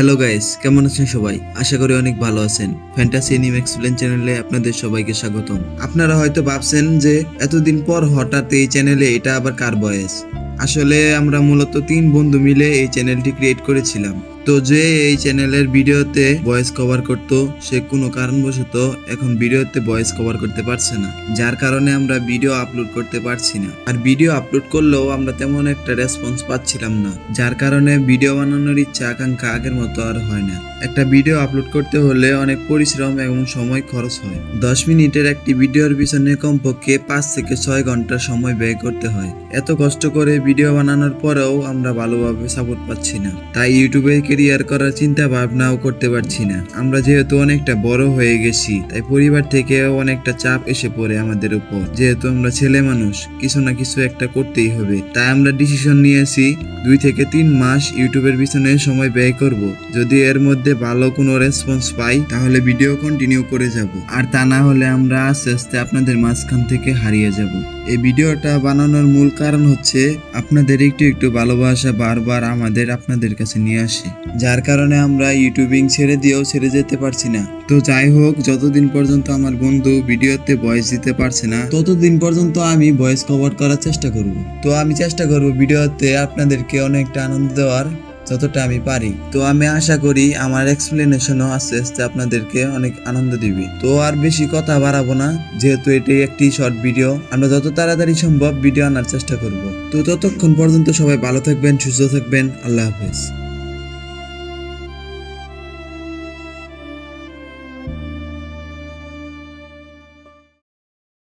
Hello guys কেমন আছেন সবাই? আশা করি অনেক ভালো আছেন। ফ্যান্টাসি এনিম এক্সপ্লেন চ্যানেলে আপনাদের সবাইকে স্বাগতম। আপনারা হয়তো ভাবছেন যে, এতদিন পর হঠাৎ এই চ্যানেলে এটা আবার কার বয়স? আসলে আমরা মূলত তিন বন্ধু মিলে এই চ্যানেলটি ক্রিয়েট করেছিলাম। তো যে এই চ্যানেলের ভিডিওতে ভয়েস কভার করতো, সে কোনো কারণবশত এখন ভিডিওতে ভয়েস কভার করতে পারছে না, যার কারণে আমরা ভিডিও আপলোড করতে পারছি না। আর ভিডিও আপলোড করলেও আমরা তেমন একটা রেসপন্স পাচ্ছিলাম না, যার কারণে ভিডিও বানানোর ইচ্ছা, আকাঙ্ক্ষা আগের মতো আর হয় না। একটা ভিডিও আপলোড করতে হলে অনেক পরিশ্রম এবং সময় খরচ হয়। দশ মিনিটের একটি ভিডিওর পিছনে কমপক্ষে পাঁচ থেকে ছয় ঘণ্টা সময় ব্যয় করতে হয়। এত কষ্ট করে ভিডিও বানানোর পরেও আমরা ভালোভাবে সাপোর্ট পাচ্ছি না। তাই ইউটিউবে কেরিয়ার করার চিন্তা ভাবনাও করতে পারছি না। আমরা যেহেতু অনেকটা বড় হয়ে গেছি, তাই পরিবার থেকেও অনেকটা চাপ এসে পড়ে আমাদের উপর। যেহেতু আমরা ছেলে মানুষ, কিছু না কিছু একটা করতেই হবে। তাই আমরা ডিসিশন নিয়েছি, দুই থেকে তিন মাস ইউটিউবের পিছনে সময় ব্যয় করব। যদি এর মধ্যে ভালো কোনো রেসপন্স পাই, তাহলে ভিডিও কন্টিনিউ করে যাব। আর তা না হলে আমরা আস্তে আস্তে আপনাদের মাঝখান থেকে হারিয়ে যাব। এই ভিডিওটা বানানোর মূল কারণ হচ্ছে, আপনাদের একটু একটু ভালোবাসা বারবার আমাদের, আপনাদের কাছে নিয়ে আসে। যার কারণে আমরা ইউটিউবিং ছেড়ে দিয়েও ছেড়ে যেতে পারছি না। তো যাই হোক, যতদিন পর্যন্ত আমার বন্ধু ভিডিওতে ভয়েস দিতে পারছে না, ততদিন পর্যন্ত আমি ভয়েস কভার করার চেষ্টা করব। তো আমি চেষ্টা করব ভিডিওতে আপনাদেরকে অনেকটা আনন্দ দেওয়ার, যতটা আমি পারি। তো আমি আশা করি আমার এক্সপ্লেনেশনও আস্তে আস্তে আপনাদেরকে অনেক আনন্দ দিবে। তো আর বেশি কথা বাড়াবো না, যেহেতু এটি একটি শর্ট ভিডিও আমরা যত তাড়াতাড়ি সম্ভব ভিডিও আনার চেষ্টা করব। তো ততক্ষণ পর্যন্ত সবাই ভালো থাকবেন, সুস্থ থাকবেন। আল্লাহ হাফেজ।